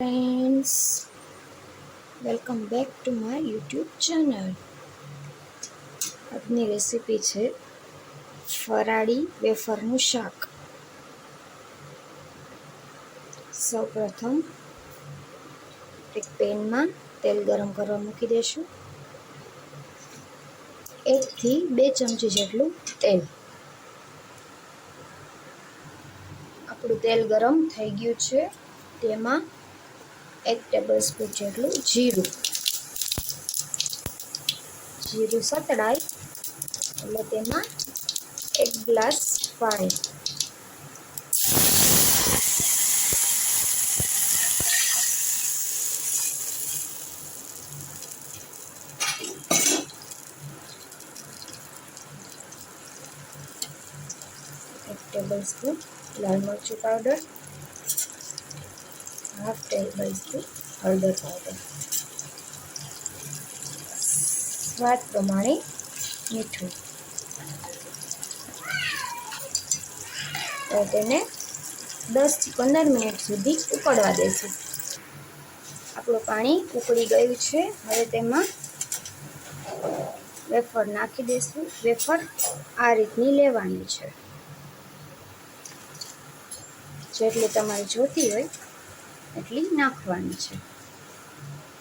Friends welcome back to my YouTube channel આજની recipe છે ફરાળી વેફરનું શાક. સૌપ્રથમ એક પેનમાં તેલ ગરમ કરવા મૂકી દઈશું એકથી બે ચમચી જેટલું તેલ. આપણું તેલ ગરમ થઈ ગયું છે. તેમાં એક ટેબલ સ્પૂન જેટલું જીરું. જીરું સતડાય, એટલે તેમાં એક ગ્લાસ પાણી. એક ટેબલ સ્પૂન લાલ મરચું પાવડર હાફ ટેબલ સ્પૂન હળદર પાવડર સ્વાદ પ્રમાણે મીઠું. તો તેને દસથી પંદર મિનિટ સુધી ઉકળવા દેશું. આપણું પાણી ઉકળી ગયું છે. હવે તેમાં વેફર નાખી દઈશું વેફર આ રીતની લેવાની છે. જેટલી તમારે જોતી હોય એટલી નાખવાની છે.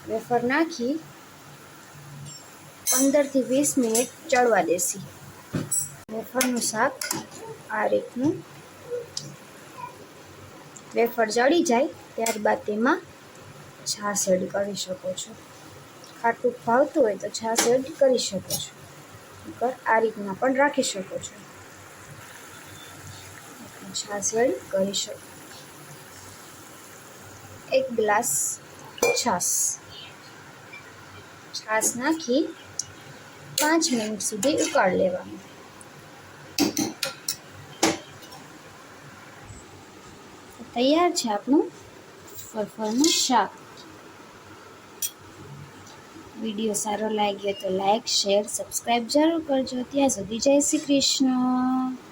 વેફર નાખી પંદરથી વીસ મિનિટ ચડવા દેસી વેફરનું શાક આ રીતનું વેફર ચડી જાય ત્યારબાદ તેમાં છાશ એડ કરી શકો છો. ખાટું ભાવતું હોય તો છાશ એડ કરી શકો છો. આ રીતના પણ રાખી શકો છો. છાશ એડ કરી શકો એક ગ્લાસ છાશ. છાશ નાખી પાંચ મિનિટ સુધી ઉકાળ લેવાનું. તૈયાર છે આપણું ફરફરનું શાક. વીડિયો સારો લાગ્યો તો લાઈક, શેર, સબસ્ક્રાઈબ જરૂર કરજો. ત્યાં સુધી જય શ્રી કૃષ્ણ.